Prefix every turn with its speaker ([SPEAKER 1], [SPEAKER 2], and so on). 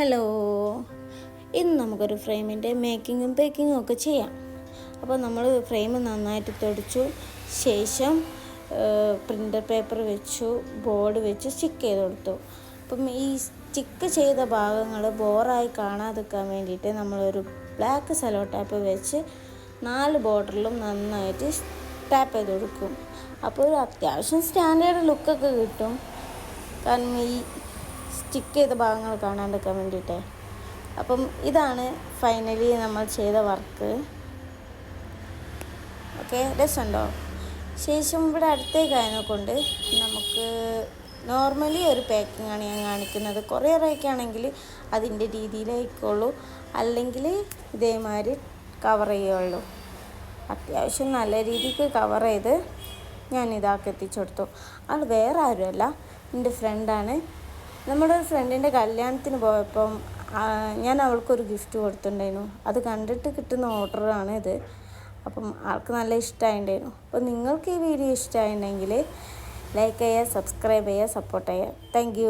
[SPEAKER 1] Hello. ഇന്ന് നമുക്കൊരു ഫ്രെയിമിന്റെ മേക്കിങ്ങും പേക്കിങ്ങും ഒക്കെ ചെയ്യാം. അപ്പോൾ നമ്മൾ ഫ്രെയിം നന്നായിട്ട് തുടച്ചു. ശേഷം പ്രിന്റർ പേപ്പർ വെച്ചു ബോർഡ് വെച്ച് സ്റ്റിക്ക് ചെയ്ത് കൊടുത്തു. അപ്പം ഈ സ്റ്റിക്ക് ചെയ്ത ഭാഗങ്ങൾ ബോറായി കാണാതിരിക്കാൻ വേണ്ടിയിട്ട് നമ്മളൊരു ബ്ലാക്ക് സെലോ ടാപ്പ് വെച്ച് നാല് ബോർഡറിലും നന്നായിട്ട് ടാപ്പ് ചെയ്ത് കൊടുക്കും. അപ്പോൾ ഒരു അത്യാവശ്യം സ്റ്റാൻഡേർഡ് ലുക്കൊക്കെ കിട്ടും. കാരണം ഈ സ്റ്റിക്ക് ചെയ്ത ഭാഗങ്ങൾ കാണാണ്ടിരിക്കാൻ വേണ്ടിയിട്ടേ. അപ്പം ഇതാണ് ഫൈനലി നമ്മൾ ചെയ്ത വർക്ക് ഓക്കെ രസമുണ്ടോ? ശേഷം ഇവിടെ അടുത്തേക്ക് കൊണ്ട് നമുക്ക് നോർമലി ഒരു പാക്കിംഗ് ആണ് ഞാൻ കാണിക്കുന്നത്. കുറേ ആണെങ്കിൽ അതിന്റെ രീതിയിലായിക്കോളൂ അല്ലെങ്കിൽ ഇതേമാതിരി കവർ ചെയ്യുള്ളൂ. അത്യാവശ്യം നല്ല രീതിക്ക് കവർ ചെയ്ത് ഞാൻ ഇതാക്കി എത്തിച്ചു കൊടുത്തു. ആൾ വേറെ ആരുമല്ല. എന്റെ ഫ്രണ്ടാണ് നമ്മുടെ ഒരു ഫ്രണ്ടിന്റെ കല്യാണത്തിന് പോയപ്പം ഞാൻ അവൾക്കൊരു ഗിഫ്റ്റ് കൊടുത്തിട്ടുണ്ടായിരുന്നു. അത് കണ്ടിട്ട് കിട്ടുന്ന ഓർഡറാണ് ഇത്. അപ്പം ആൾക്ക് നല്ല ഇഷ്ടമായിട്ടുണ്ടായിരുന്നു അപ്പം നിങ്ങൾക്ക് ഈ വീഡിയോ ഇഷ്ടമായിട്ടുണ്ടെങ്കിൽ ലൈക്ക് ചെയ്യുക സബ്സ്ക്രൈബ് ചെയ്യുക സപ്പോർട്ട് ചെയ്യുക താങ്ക്